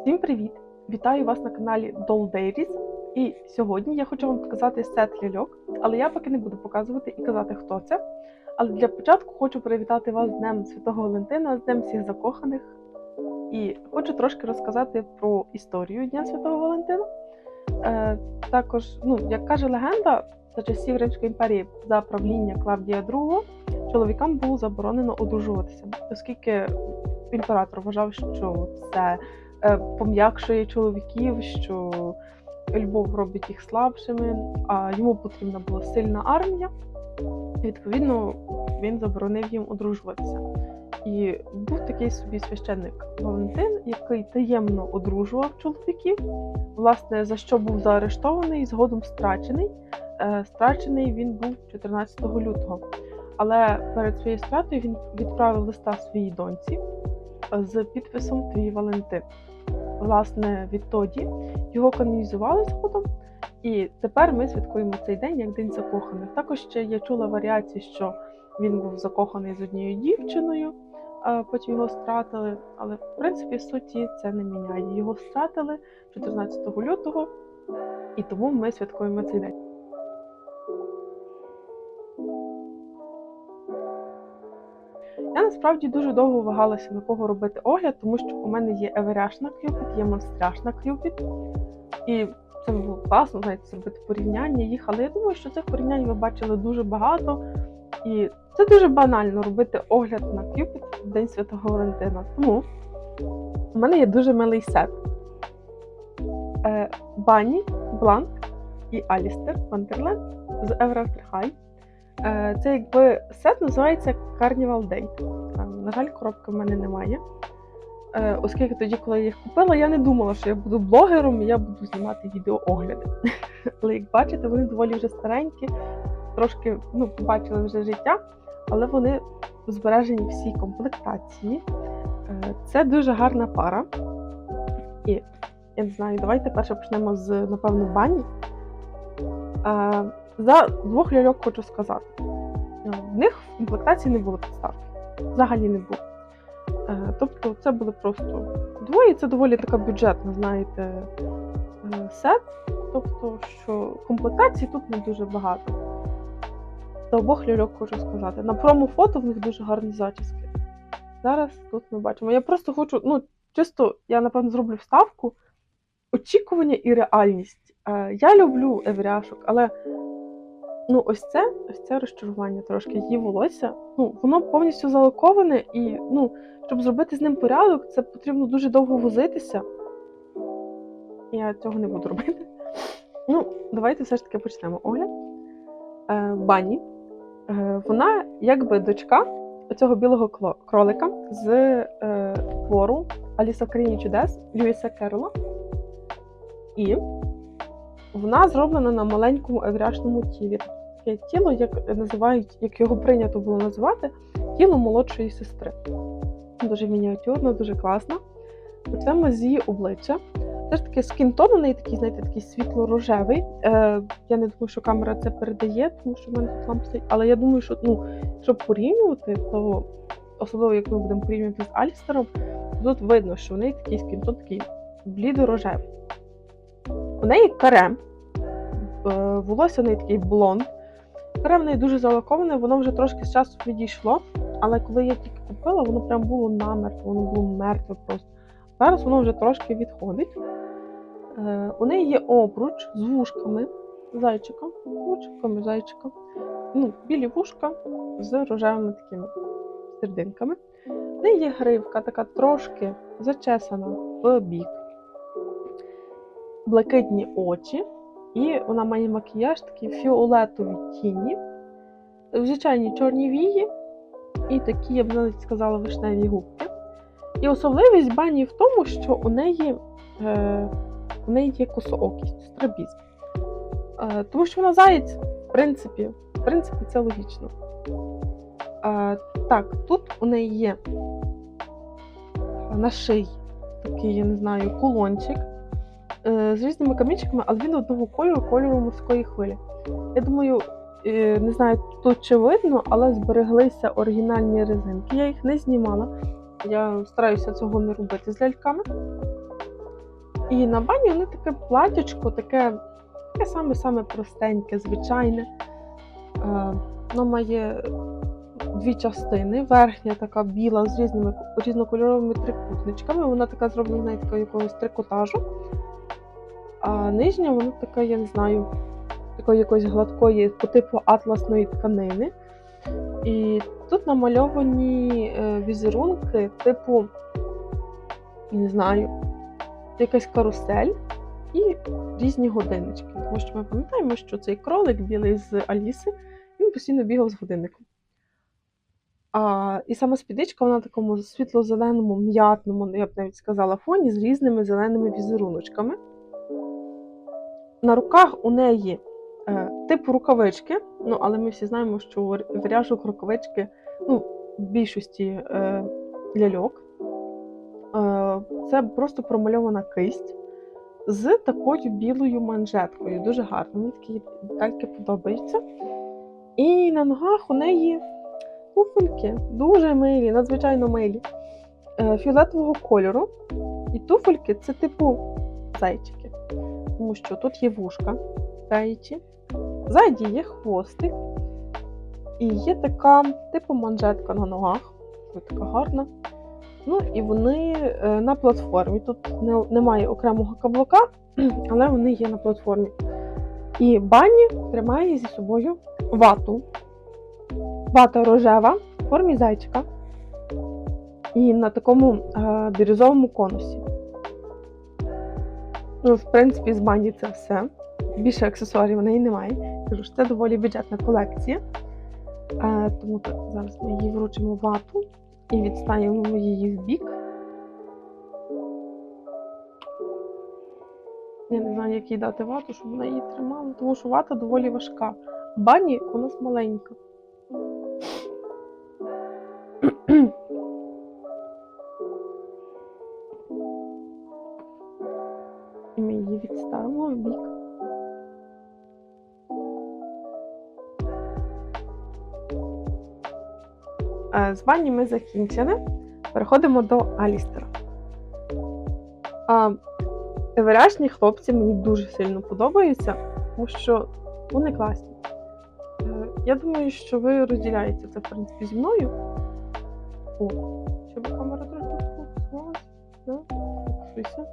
Всім привіт! Вітаю вас на каналі Doll Diaries. І сьогодні я хочу вам показати сет ляльок, але я поки не буду показувати і казати, хто це. Але для початку хочу привітати вас з Днем Святого Валентина, з Днем всіх закоханих. І хочу трошки розказати про історію Дня Святого Валентина. Е, також, ну, як каже легенда, за часів Римської імперії за правління Клавдія II чоловікам було заборонено одружуватися, оскільки імператор вважав, що це е, пом'якшує чоловіків, що любов робить їх слабшими, а йому потрібна була сильна армія. І, Відповідно, він заборонив їм одружуватися. І був такий собі священник Валентин, який таємно одружував чоловіків, власне, за що був заарештований, згодом страчений. Е, Страчений він був 14 лютого. Але перед своєю стратою він відправив листа своїй доньці е, з підписом Твій Валентин. Власне, відтоді його канонізували згодом, і тепер ми святкуємо цей день як День закоханих. Також ще я чула варіації, що він був закоханий з однією дівчиною, а потім його стратили. Але в принципі суті це не міняє. Його стратили 14 лютого, і тому ми святкуємо цей день. Я насправді дуже довго вагалася на кого робити огляд, тому що у мене є еверяшна к'юпіт, є монстряшна к'юпіт. І це було класно, знаєте, зробити порівняння їх, але я думаю, що цих порівнянь ви бачили дуже багато. І це дуже банально робити огляд на к'юпіт в День Святого Валентина. Тому у мене є дуже милий сет. Е, Бані, Бланк і Алістер Вандерленд з Ever After High. Е, Це якби сет називається Carnival Date. Е, На жаль, коробки в мене немає. Е, Оскільки тоді, коли я їх купила, я не думала, що я буду блогером і я буду знімати відеоогляди. Але як бачите, вони доволі вже старенькі, трошки ну, побачили вже життя, але вони збережені всі комплектації. Е, Це дуже гарна пара. І я не знаю, давайте перше почнемо з, напевно, бані. За двох ляльок хочу сказати. Е, В них в комплектації не було підставки. Взагалі не було. Е, Тобто це були просто двоє, це доволі така бюджетна, знаєте, е, сет. Тобто, що комплектацій тут не дуже багато. За обох ляльок хочу сказати. На промо-фото в них дуже гарні зачіски. Зараз тут ми бачимо. Я просто хочу, ну, чисто, я напевно зроблю вставку. Очікування і реальність. Я люблю евряшок, але ну, ось це, ось це розчарування трошки. Її волосся. Ну, воно повністю залаковане, і ну, щоб зробити з ним порядок, це потрібно дуже довго возитися. Я цього не буду робити. Ну, давайте все ж таки почнемо огляд. Е, Бані. Е, вона якби дочка цього білого кролика з е, твору Аліса в країні чудес Льюіса Керрола. І вона зроблена на маленькому евряшному тілі. Таке тіло, як називають, як його прийнято було називати, тіло молодшої сестри. Дуже мініатюрно, дуже класно. Почнемо з її обличчя. Все ж таки скінтон такий, знаєте, такий світло-рожевий. Е, я не думаю, що камера це передає, тому що в мене тут лампа стоїть. Але я думаю, що ну, щоб порівнювати, то особливо як ми будемо порівнювати з Алістером, тут видно, що в неї такий скінтон такий блідо-рожевий. У неї каре, е, волосся у неї такий блонд. Каре дуже залаковане, воно вже трошки з часу відійшло, але коли я тільки купила, воно прям було намертво, воно було мертве просто. Зараз воно вже трошки відходить. Е, у неї є обруч з вушками зайчиком, вушками зайчика. Ну, білі вушка з рожевими такими сердинками. У неї є гривка, така трошки зачесана в бік, блакитні очі, і вона має макіяж такі фіолетові тіні, звичайні чорні вії і такі, я б навіть сказала, вишневі губки. І особливість бані в тому, що у неї, е, у неї є косоокість, страбізм. Е, тому що вона заєць, в принципі, в принципі, це логічно. Е, так, тут у неї є на шиї такий, я не знаю, кулончик з різними камінчиками, але він одного кольору, кольору морської хвилі. Я думаю, е, не знаю, тут чи видно, але збереглися оригінальні резинки. Я їх не знімала. Я стараюся цього не робити з ляльками. І на бані вони таке платячко, таке, таке саме-саме простеньке, звичайне. Е, Воно має дві частини. Верхня така біла з різними різнокольоровими трикутничками. Вона така зроблена знаєте, якогось трикотажу. А нижня, вона така, я не знаю, такої якоїсь гладкої по типу атласної тканини. І тут намальовані е, візерунки, типу, не знаю, якась карусель і різні годиннички. Тому що ми пам'ятаємо, що цей кролик білий з Аліси, він постійно бігав з годинником. А, і сама спідичка, вона на такому світло-зеленому, м'ятному, я б навіть сказала, фоні з різними зеленими візеруночками. На руках у неї е, типу рукавички, ну але ми всі знаємо, що в ряжок рукавички ну, в більшості е, ляльок. Е, це просто промальована кисть з такою білою манжеткою. Дуже гарно. Мені такі детальки подобаються. І на ногах у неї туфельки дуже милі, надзвичайно милі. Е, фіолетового кольору. І туфельки це типу зайчики. Тому що тут є вушка заячі, ззаді є хвостик. І є така типу манжетка на ногах. Така гарна. Ну і вони е, на платформі. Тут не, немає окремого каблука, але вони є на платформі. І бані тримає зі собою вату. Вата рожева в формі зайчика. І на такому е, бірюзовому конусі. Ну, в принципі, з бані це все. Більше аксесуарів в неї немає. Кажу, що це доволі бюджетна колекція. Е, тому так, зараз ми їй вручимо вату і відставимо її в бік. Я не знаю, як їй дати вату, щоб вона її тримала, тому що вата доволі важка. Бані у нас маленька. З бані ми закінчили. Переходимо до Алістера. А, Еверяшні хлопці мені дуже сильно подобаються, тому що вони класні. Е, Я думаю, що ви розділяєте це, в принципі, зі мною. О, щоб камера трохи фокусувалася. Фокусуйся.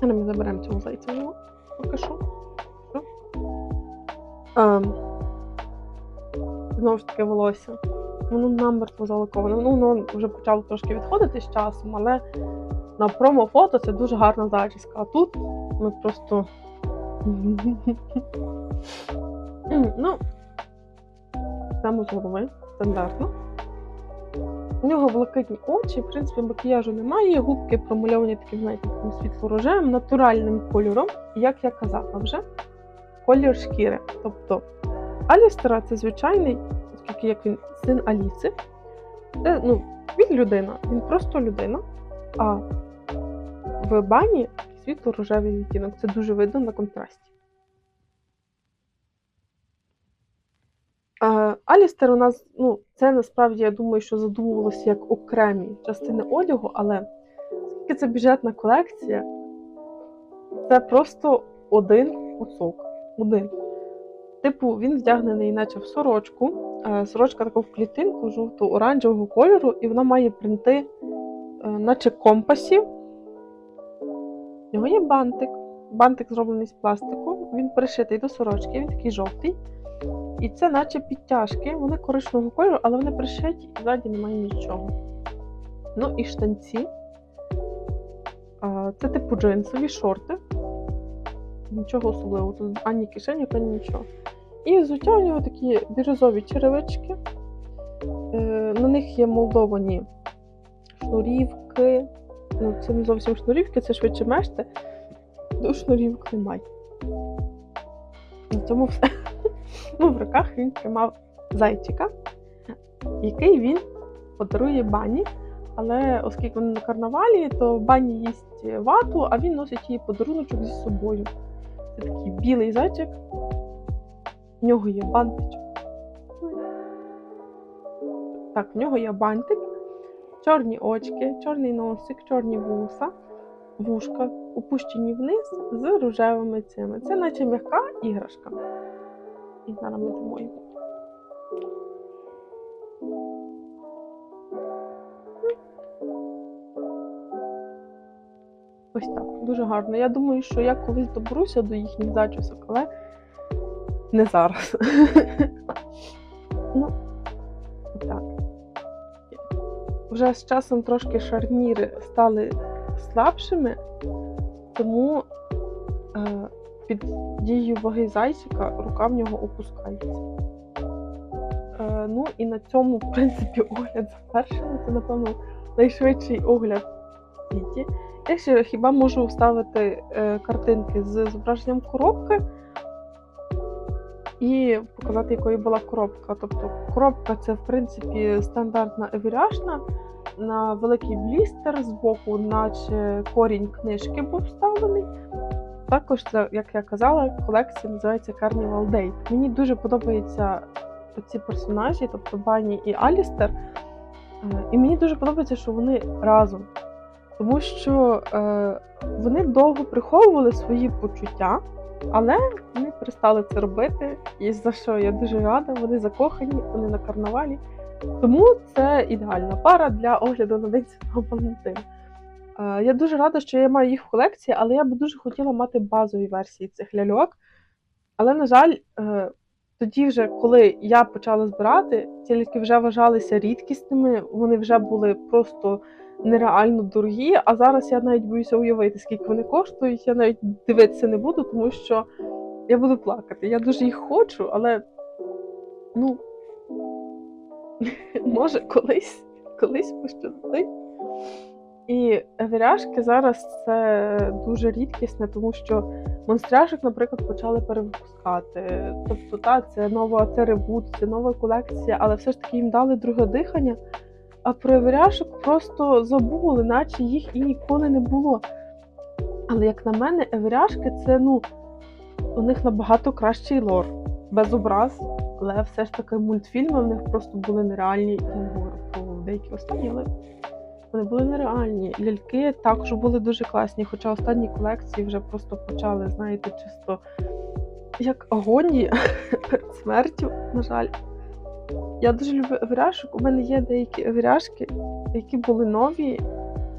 Але ми заберемо цього зайця в. Поки що. Що? Ем, Знову ж таки волосся. Воно намертво залаковане. Ну, воно вже почало трошки відходити з часом, але на промо-фото це дуже гарна зачіска. А тут ми просто. ну, прямо з голови, стандартно. У нього блакитні очі, в принципі, макіяжу немає, губки промальовані таким, знаєте, таким світло-рожевим, натуральним кольором, як я казала вже, колір шкіри. Тобто Алістера це звичайний, оскільки як він син Аліси. Це, ну, він людина, він просто людина. А в бані світло-рожевий відтінок. Це дуже видно на контрасті. Алістер у нас, ну, це насправді, я думаю, що задумувалося як окремі частини одягу, але оскільки це бюджетна колекція, це просто один кусок. Один. Типу, він вдягнений, наче в сорочку. Е, Сорочка така в клітинку жовто-оранжевого кольору, і вона має принти, е, наче компасів. У нього є бантик. Бантик зроблений з пластику, він пришитий до сорочки, він такий жовтий. І це наче підтяжки, вони коричневого кольору, але вони пришиті і ззаді немає нічого. Ну і штанці. Це типу джинсові шорти. Нічого особливого. Тут ані кишені, ані нічого. І взуття у нього такі бірюзові черевички. Е, На них є молдовані шнурівки. Ну, це не зовсім шнурівки, це швидше мешти. До шнурівок немає. На цьому все. Ну, в руках він тримав зайчика, який він подарує бані. Але оскільки вони на карнавалі, то бані їсть вату, а він носить її подаруночок зі собою. Це такий білий зайчик. В нього є бантичок. Так, в нього є бантик, чорні очки, чорний носик, чорні вуса, вушка, опущені вниз з рожевими цими. Це наче м'яка іграшка. І зараз ми дамо. Ось так, дуже гарно. Я думаю, що я колись доберуся до їхніх зачісок, але не зараз. ну, так. Вже з часом трошки шарніри стали слабшими, тому е, під дією ваги зайчика рука в нього опускається. Е, ну і на цьому, в принципі, огляд завершено. Це, напевно, найшвидший огляд в світі. Я ще хіба можу вставити е, картинки з зображенням коробки і показати, якою була коробка. Тобто коробка це, в принципі, стандартна евіряшна на великий блістер з боку, наче корінь книжки був вставлений. Також це, як я казала, колекція називається Carnival Date. Мені дуже подобаються ці персонажі, тобто Бані і Алістер. Е, І мені дуже подобається, що вони разом. Тому що е, вони довго приховували свої почуття, але вони перестали це робити. І за що я дуже рада, вони закохані, вони на карнавалі. Тому це ідеальна пара для огляду на День Святого Валентина. Е, я дуже рада, що я маю їх в колекції, але я би дуже хотіла мати базові версії цих ляльок. Але, на жаль, е, тоді, вже, коли я почала збирати, ці ляльки вже вважалися рідкісними, вони вже були просто нереально дорогі. А зараз я навіть боюся уявити, скільки вони коштують. Я навіть дивитися не буду, тому що я буду плакати. Я дуже їх хочу, але ну може колись, колись пощастить. І евіряшки зараз це дуже рідкісне, тому що монстряшок, наприклад, почали перевипускати. Тобто, та, це нова, це ребут, це нова колекція, але все ж таки їм дали друге дихання. А про евіряшок просто забули, наче їх і ніколи не було. Але як на мене, евіряшки це ну, у них набагато кращий лор, без образ, але все ж таки мультфільми в них просто були нереальні. Я деякі останні, але вони були нереальні. Ляльки також були дуже класні, хоча останні колекції вже просто почали, знаєте, чисто як агонії перед смертю, на жаль. Я дуже люблю евіряшок. У мене є деякі евіряшки, які були нові,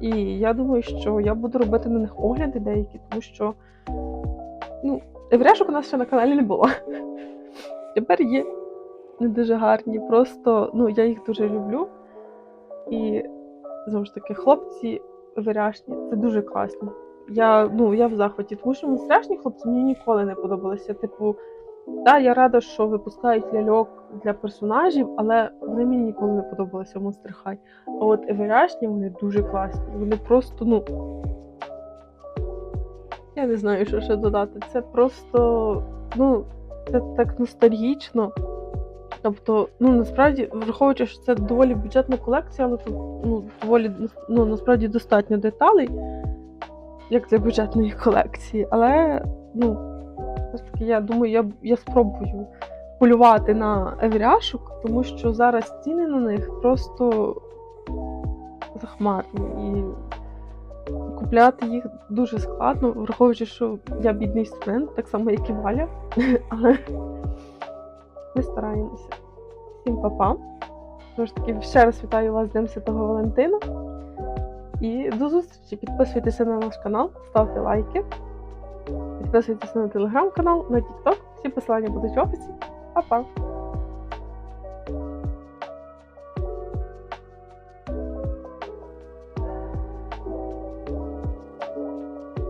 і я думаю, що я буду робити на них огляди деякі, тому що ну, евіряшок у нас ще на каналі не було. Тепер є не дуже гарні. Просто ну, я їх дуже люблю. І знову ж таки, хлопці виряшні, це дуже класно. Я ну, я в захваті, тому що страшні хлопці мені ніколи не подобалися. Типу, да, я рада, що випускають ляльок для персонажів, але вони мені ніколи не подобалися в Monster High. А от евіряшні вони дуже класні. Вони просто, ну. Я не знаю, що ще додати. Це просто, ну, це так ностальгічно. Тобто, ну насправді, враховуючи, що це доволі бюджетна колекція, але тут ну, доволі ну, насправді достатньо деталей, як для бюджетної колекції. Але, ну, все ж таки, я думаю, я, я спробую полювати на евіряшок, тому що зараз ціни на них просто захмарні. І купляти їх дуже складно, враховуючи, що я бідний студент, так само, як і Валя. Але ми стараємося. Всім па-па. Тож таки, ще раз вітаю вас з Днем Святого Валентина. І до зустрічі! Підписуйтеся на наш канал, ставте лайки, підписуйтеся на телеграм-канал, на TikTok. Всі посилання будуть в описі. Па-па!